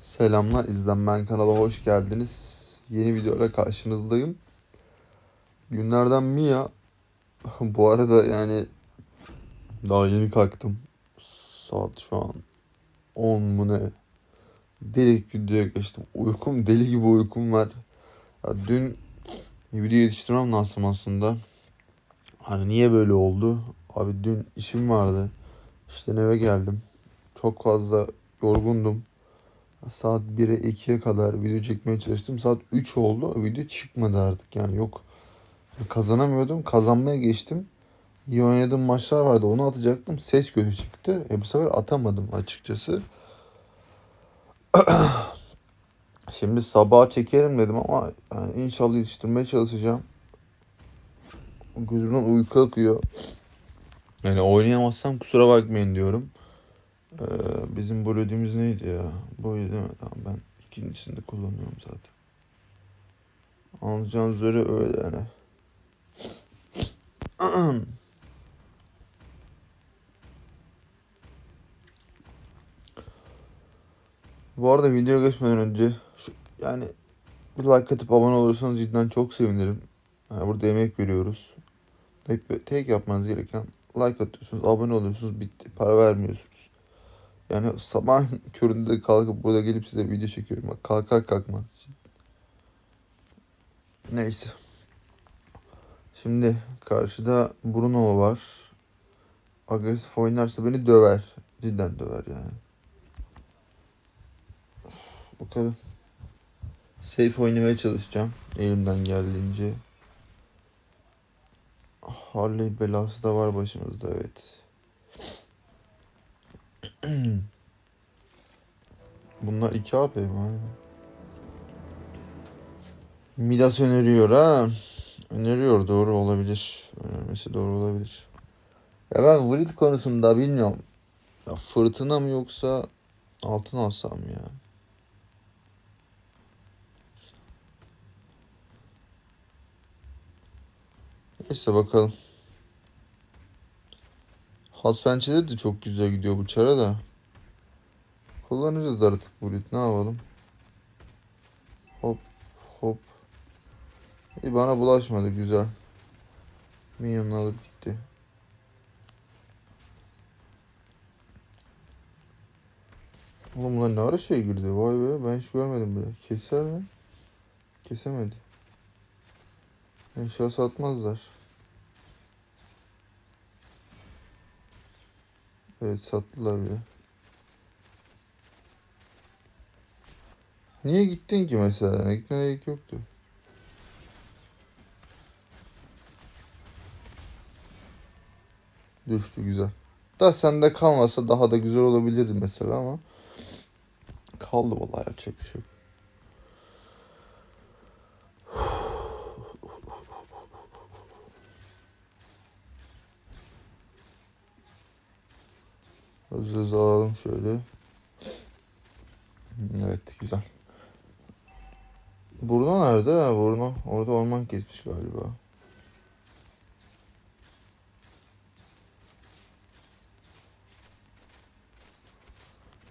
Selamlar izlenmen kanala hoş geldiniz. Yeni videoyla karşınızdayım. Günlerden Mia. Bu arada yani daha yeni kalktım. Saat şu an 10 mu ne? Direkt videoya geçtim. Uykum deli gibi uykum var. Ya dün video yetiştirmem lazım aslında. Hani niye böyle oldu? Abi dün işim vardı. İşte eve geldim. Çok fazla yorgundum. Saat 1'e 2'ye kadar video çekmeye çalıştım. Saat 3 oldu. Video çıkmadı artık yani yok. Kazanamıyordum. Kazanmaya geçtim. İyi oynadığım maçlar vardı. Onu atacaktım. Ses kötü çıktı. E bu sefer atamadım açıkçası. Şimdi sabaha çekerim dedim ama yani inşallah yetiştirmeye çalışacağım. Gözümden uyku akıyor. Yani oynayamazsam kusura bakmayın diyorum. Ee, bizim bu ödümüz neydi ya? Buydu değil mi? Ben ikincisini kullanıyorum zaten. Anlayacağınız üzere öyle yani. Bu arada video geçmeden önce şu, yani bir like atıp abone olursanız cidden çok sevinirim. Yani burada emek veriyoruz. Tek, tek yapmanız gereken like atıyorsunuz, abone oluyorsunuz, bitti. Para vermiyorsunuz. Yani sabah köründe kalkıp burada gelip size video çekiyorum. Bak kalkar kalkmaz. Neyse. Şimdi karşıda Bruno var. Agresif oynarsa beni döver. Cidden döver yani. Bakalım. Safe oynamaya çalışacağım. Elimden geldiğince. Harley belası da var başımızda evet. Bunlar 2 AP mi? Aynen. Midas öneriyor ha. Öneriyor doğru olabilir. Önermesi doğru olabilir. Ya ben Vrid konusunda bilmiyorum. Ya fırtına mı yoksa altın alsam ya? Neyse bakalım. Has pençeleri de çok güzel gidiyor bu çara da. Kullanacağız artık bu rit. Ne yapalım? Hop hop. İyi bana bulaşmadı güzel. Minyonunu alıp gitti. Oğlum bunlar ne ara şey girdi? Vay be ben hiç görmedim bile. Keser mi? Kesemedi. Eşya satmazlar. Evet sattılar bile. Niye gittin ki mesela? Yani gitmene gerek yoktu. Düştü güzel. Da sende kalmasa daha da güzel olabilirdi mesela ama kaldı vallahi yapacak bir şey yok. Hızlı alalım şöyle. Evet güzel. Burnu nerede ha burnu? Orada orman kesmiş galiba.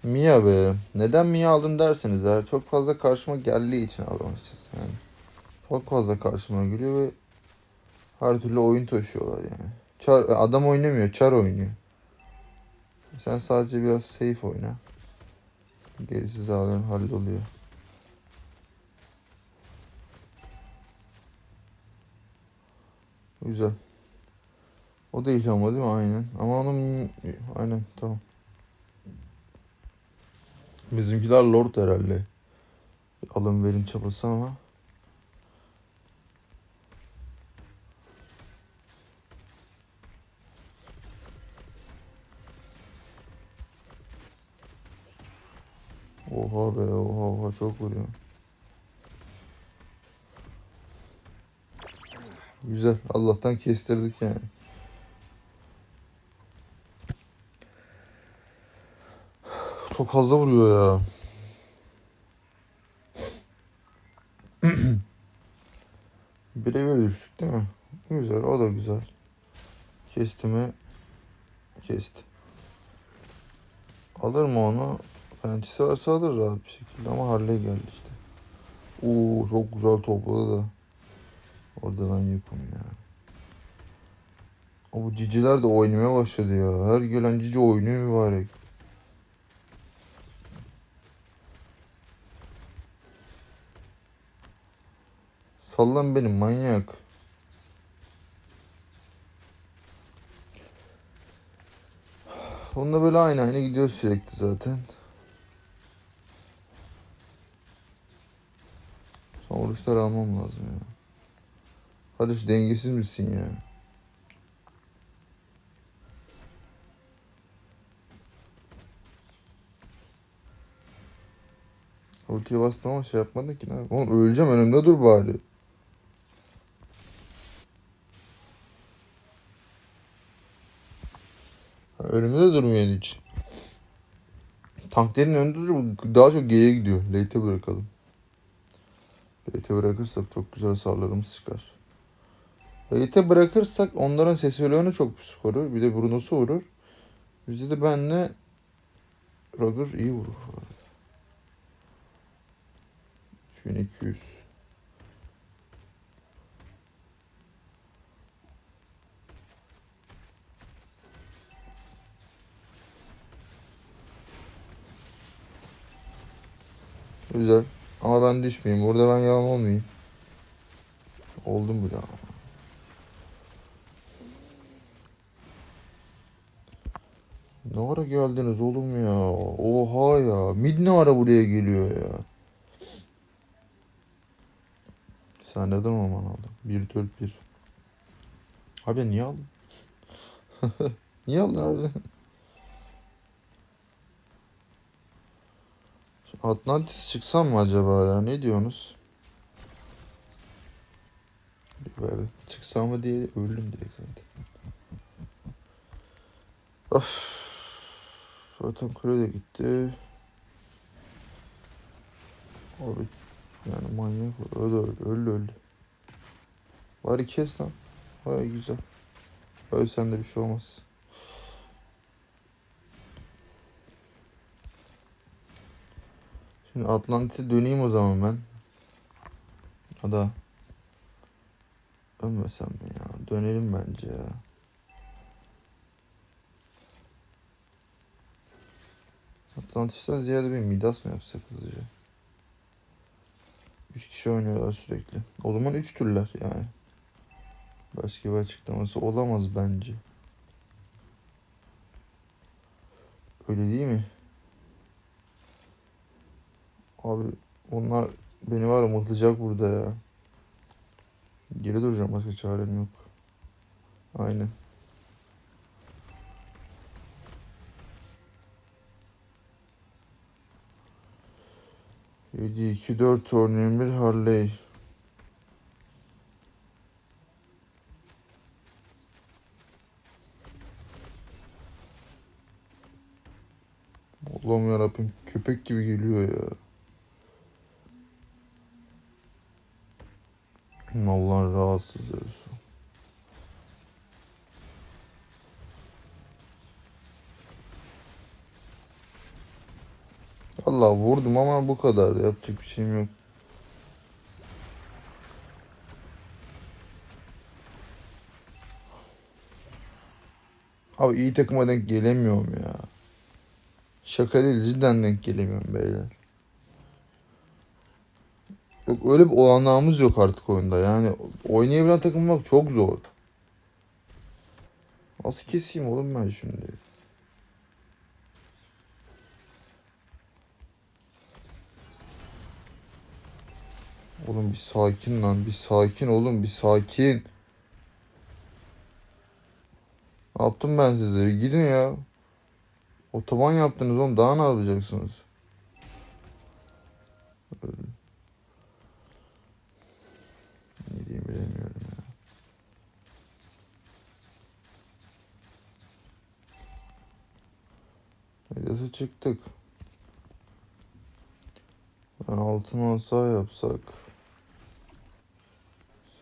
Mia be. Neden Mia aldım derseniz eğer çok fazla karşıma geldiği için aldım açıkçası yani. Çok fazla karşıma geliyor ve her türlü oyun taşıyorlar yani. Çar, adam oynamıyor, çar oynuyor. Sen sadece biraz safe oyna. Gerisi zaten halloluyor. Güzel. O da ilham değil mi? Aynen. Ama onun... Aynen tamam. Bizimkiler lord herhalde. Alın verin çabası ama. Çok vuruyor. Güzel. Allah'tan kestirdik yani. Çok fazla vuruyor ya. Birebir düştük değil mi? Güzel o da güzel. Kesti mi? Kesti. Alır mı onu? Pençesi varsa alır rahat bir şekilde ama Harley geldi işte. Oo çok güzel topladı da. Orada ben yokum ya. O bu ciciler de oynamaya başladı ya. Her gelen cici oynuyor mübarek. Sallan benim manyak. Onunla böyle aynı aynı gidiyor sürekli zaten. Son vuruşları almam lazım ya. Hadi şu dengesiz misin ya? Ultiye bastım ama şey yapmadın ki ne? Oğlum öleceğim önümde dur bari. Önümde de durmuyor hiç. Tanklerin önünde duruyor. Daha çok geriye gidiyor. Late'e bırakalım. Late'e bırakırsak çok güzel hasarlarımız çıkar. Late'e bırakırsak onların Seseleon'a çok pis vurur. Bir de Bruno'su vurur. Bizde de benle Roger iyi vurur. 3200. Güzel. Ama ben düşmeyeyim. Burada ben yalan olmayayım. Oldum bile ama. Ne ara geldiniz oğlum ya? Oha ya. Mid ne ara buraya geliyor ya? Sen neden orman aldın? 1 4 1. Abi niye aldın? niye aldın abi? Atlantis çıksam mı acaba ya? Ne diyorsunuz? Verdi. Çıksam mı diye öldüm direkt zaten. Of. Zaten kule de gitti. Abi yani manyak öldü öldü öldü öldü. Bari kes lan. Vay güzel. Ölsen de bir şey olmaz. Şimdi Atlantis'e döneyim o zaman ben. Ya da ölmesem mi ya? Dönelim bence ya. Atlantis'ten ziyade bir Midas mı yapsak hızlıca? 3 kişi oynuyorlar sürekli. O zaman 3 türler yani. Başka bir açıklaması olamaz bence. Öyle değil mi? Abi onlar beni var ya mıhlayacak burada ya. Geri duracağım başka çarem yok. Aynen. Yedi, iki, dört örneğin bir Harley. Allah'ım yarabbim köpek gibi geliyor ya. Allah'ın rahatsız olsun. Allah vurdum ama bu kadar. Yapacak bir şeyim yok. Abi iyi takıma denk gelemiyorum ya. Şaka değil cidden denk gelemiyorum beyler. Yok öyle bir olanağımız yok artık oyunda. Yani oynayabilen takım bak çok zor. Nasıl keseyim oğlum ben şimdi? Oğlum bir sakin lan. Bir sakin oğlum bir sakin. Ne yaptım ben size? Gidin ya. Otoban yaptınız oğlum. Daha ne yapacaksınız? Hedese çıktık. Ben altın olsa yapsak.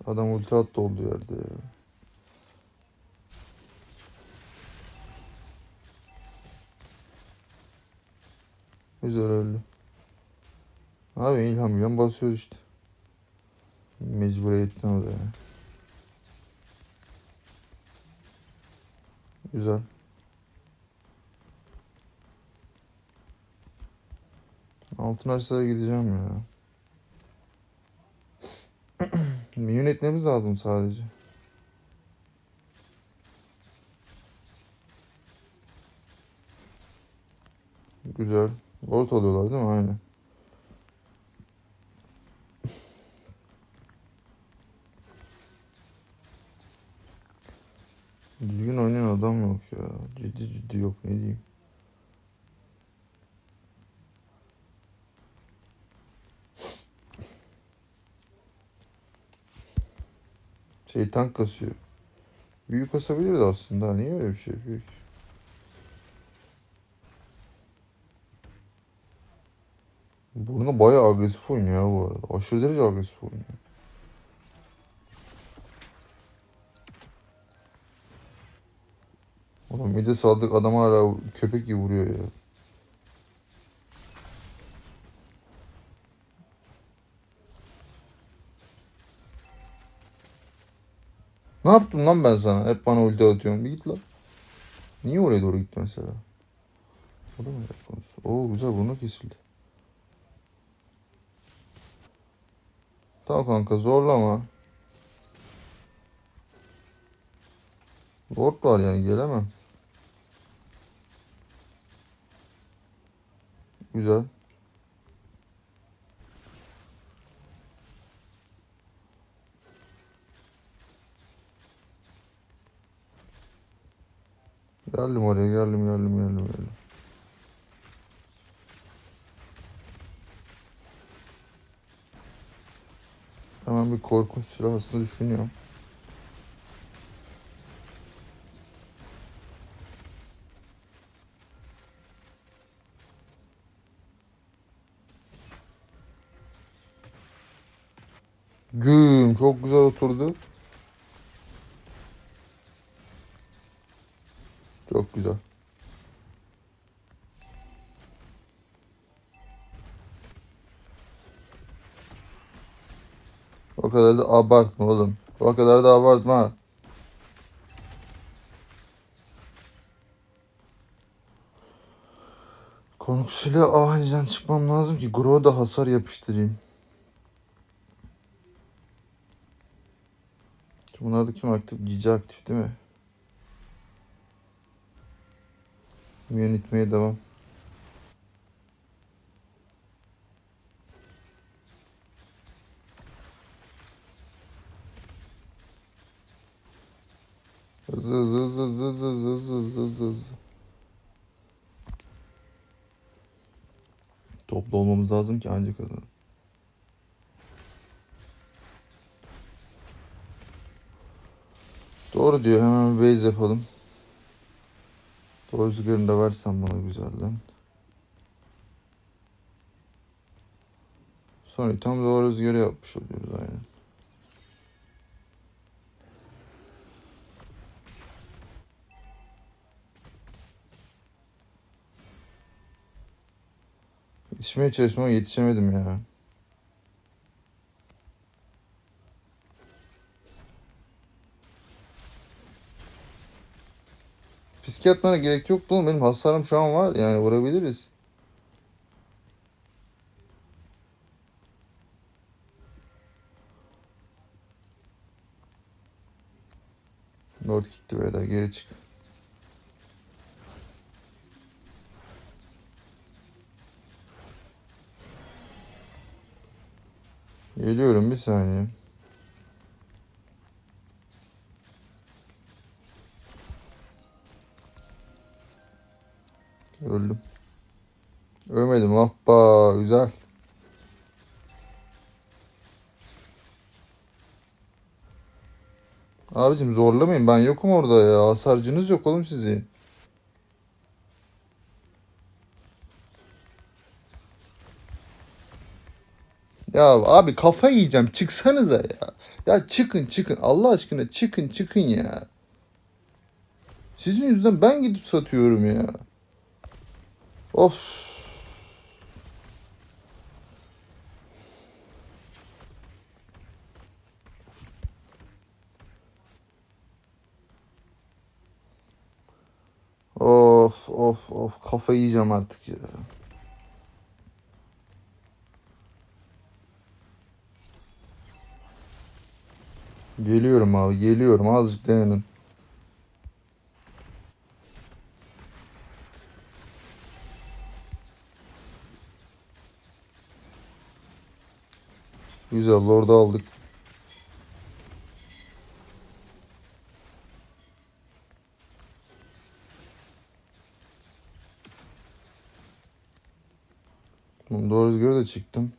Adam ulti attı olduğu yerde ya. Güzel öldü. Abi ilham ilham basıyoruz işte. Mecburiyetten o da ya. Güzel. Altın aşağıya gideceğim ya. Minyon etmemiz lazım sadece. Güzel. Gol alıyorlar değil mi? Aynen. Düzgün oynayan adam yok ya. Ciddi ciddi yok ne diyeyim. Şey tank kasıyor. Büyük kasabilirdi aslında. Niye öyle bir şey ki? Burnu bayağı agresif oynuyor ya bu arada. Aşırı derece agresif oynuyor. Oğlum bir de Sadık adam hala köpek gibi vuruyor ya. Yaptım lan ben sana? Hep bana ulti atıyorsun. Bir git lan. Niye oraya doğru gitti mesela? O da mı konusu? Oo güzel burnu kesildi. Tamam kanka zorlama. Lord var yani gelemem. Güzel. Geldim oraya geldim geldim geldim geldim. Hemen bir korkunç silah aslında düşünüyorum. Güm çok güzel oturdu. Çok güzel. O kadar da abartma oğlum. O kadar da abartma. Konusuyla acilen çıkmam lazım ki Gro'ya da hasar yapıştırayım. Bunlarda kim aktif? Cici aktif değil mi? Yönetmeye devam. Hızlı hızlı hızlı hızlı hızlı hızlı hızlı hızlı hızlı. Toplu olmamız lazım ki ancak kazanalım. Doğru diyor. Hemen base yapalım. Doğru da versen bana güzelden. Sonra tam doğru rüzgarı yapmış oluyoruz aynen. Yetişmeye çalıştım ama yetişemedim ya. Fiske atmana gerek yoktu oğlum. Benim hasarım şu an var. Yani vurabiliriz. Lord gitti beyler. Geri çık. Geliyorum bir saniye. Öldüm. Ölmedim. Hoppa. Güzel. Abicim zorlamayın. Ben yokum orada ya. Hasarcınız yok oğlum sizin. Ya abi kafa yiyeceğim. Çıksanıza ya. Ya çıkın çıkın. Allah aşkına çıkın çıkın ya. Sizin yüzünden ben gidip satıyorum ya. Of. Of of of kafayı yiyeceğim artık ya. Geliyorum abi geliyorum azıcık dayanın. Güzel orada aldık. Tamam, Doğru rüzgara da çıktım.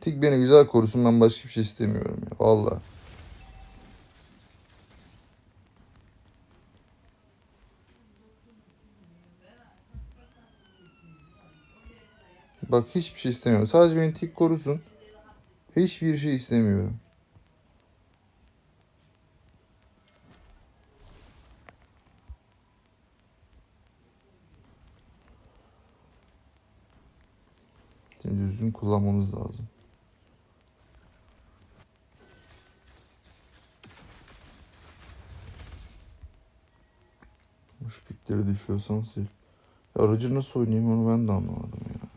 Tik beni güzel korusun ben başka bir şey istemiyorum ya. Valla. Bak hiçbir şey istemiyorum. Sadece beni tik korusun. Hiçbir şey istemiyorum. Şimdi düzgün kullanmamız lazım. Şu pikleri düşüyorsan sil. Ya aracı nasıl oynayayım onu ben de anlamadım ya.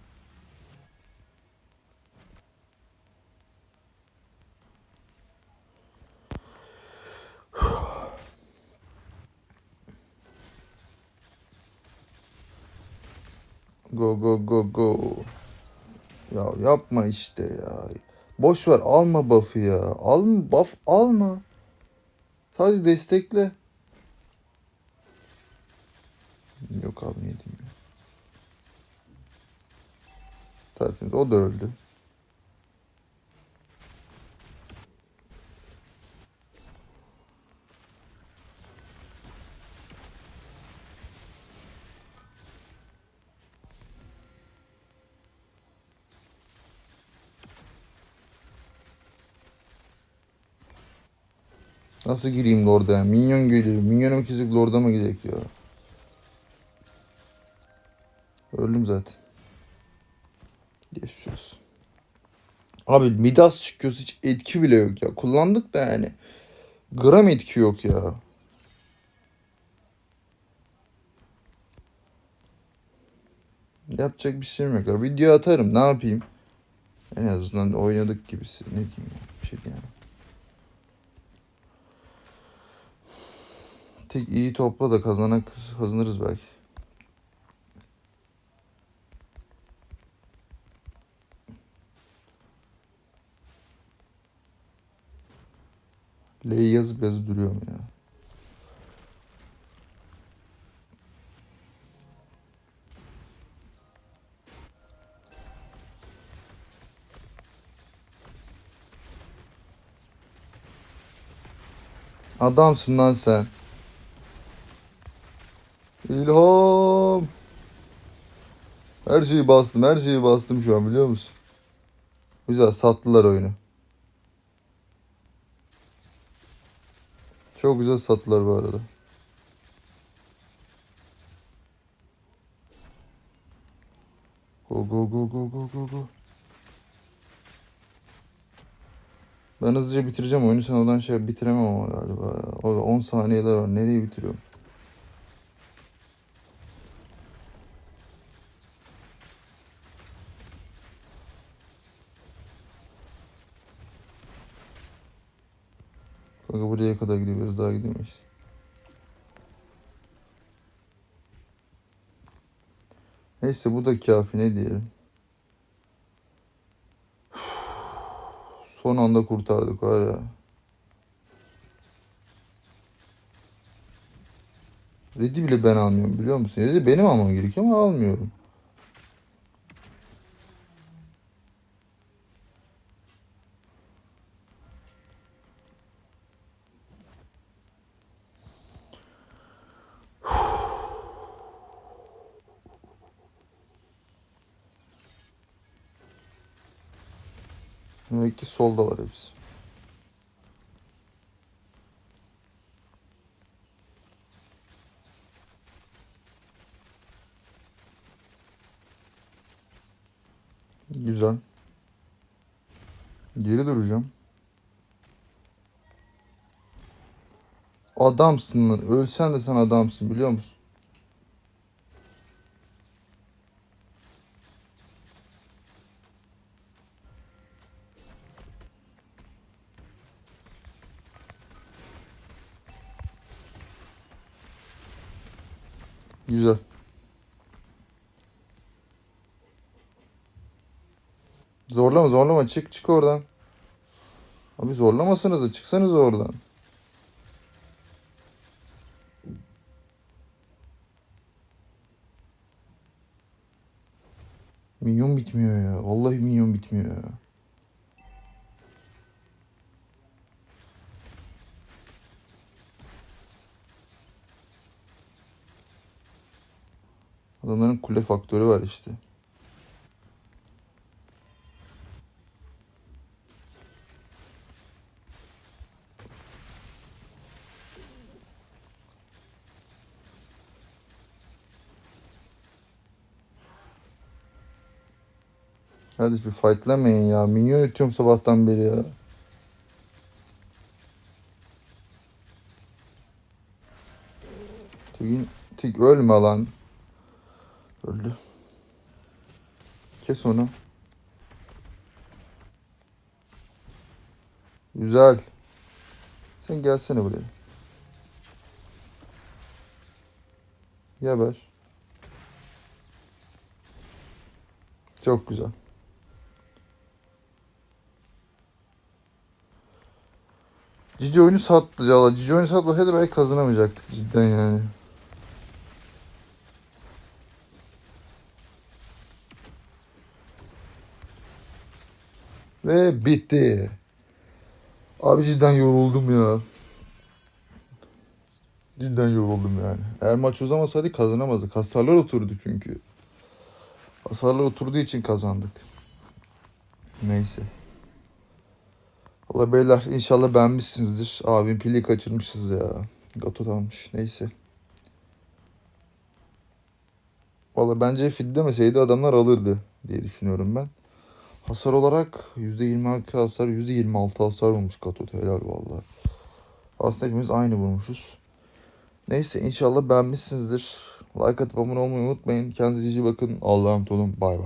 Go go go go. Ya yapma işte ya. Boş ver alma buff'ı ya. Alma buff alma. Sadece destekle. Yok abi diyeyim ya. Tertemiz o da öldü. Nasıl gireyim Lord'a? Minyon geliyor. Minyonum kesik Lord'a mı gidecek ya? Öldüm zaten. Geçmiş olsun. Abi Midas çıkıyorsa hiç etki bile yok ya. Kullandık da yani. Gram etki yok ya. Yapacak bir şeyim yok ya. Video atarım ne yapayım. En azından oynadık gibisi. Ne diyeyim ya. Bir şey diyemem. Tek iyi topla da kazanak kazanırız belki. L'yi yazıp yazıp duruyorum ya. Adamsın lan sen. İlham. Her şeyi bastım, her şeyi bastım şu an biliyor musun? Güzel sattılar oyunu. Çok güzel sattılar bu arada. Go go go go go go go. Ben hızlıca bitireceğim oyunu. Sen oradan şey bitiremem ama galiba. ya. O 10 saniyeler var. Nereye bitiriyorum? Kanka buraya kadar gidiyoruz. Daha gidemeyiz. Neyse bu da kafi ne diyelim. Son anda kurtardık ya. Red'i bile ben almıyorum biliyor musun? Red'i benim almam gerekiyor ama almıyorum. Biz solda var biz. Güzel. Geri duracağım. Adamsın lan. Ölsen de sen adamsın biliyor musun? Zorlama çık çık oradan. Abi zorlamasanız da çıksanız oradan. Minyon bitmiyor ya. Vallahi minyon bitmiyor ya. Adamların kule faktörü var işte. Hadi bir fightlamayın ya. Minyon ötüyorum sabahtan beri ya. Tigin, Tig ölme lan. Öldü. Kes onu. Güzel. Sen gelsene buraya. Geber. Çok güzel. Cici oyunu sattı ya. Cici oyunu satmasaydı belki kazanamayacaktık cidden yani. Ve bitti. Abi cidden yoruldum ya. Cidden yoruldum yani. Eğer maç uzamasaydı kazanamazdık. Hasarlar oturdu çünkü. Hasarlar oturduğu için kazandık. Neyse. Valla beyler inşallah beğenmişsinizdir. Abim pili kaçırmışız ya. Gato almış. Neyse. Valla bence fit demeseydi adamlar alırdı diye düşünüyorum ben. Hasar olarak %22 hasar, %26 hasar vurmuş Gato'da. Helal valla. Aslında hepimiz aynı vurmuşuz. Neyse inşallah beğenmişsinizdir. Like atıp abone olmayı unutmayın. Kendinize iyi bakın. Allah'a emanet olun. Bay bay.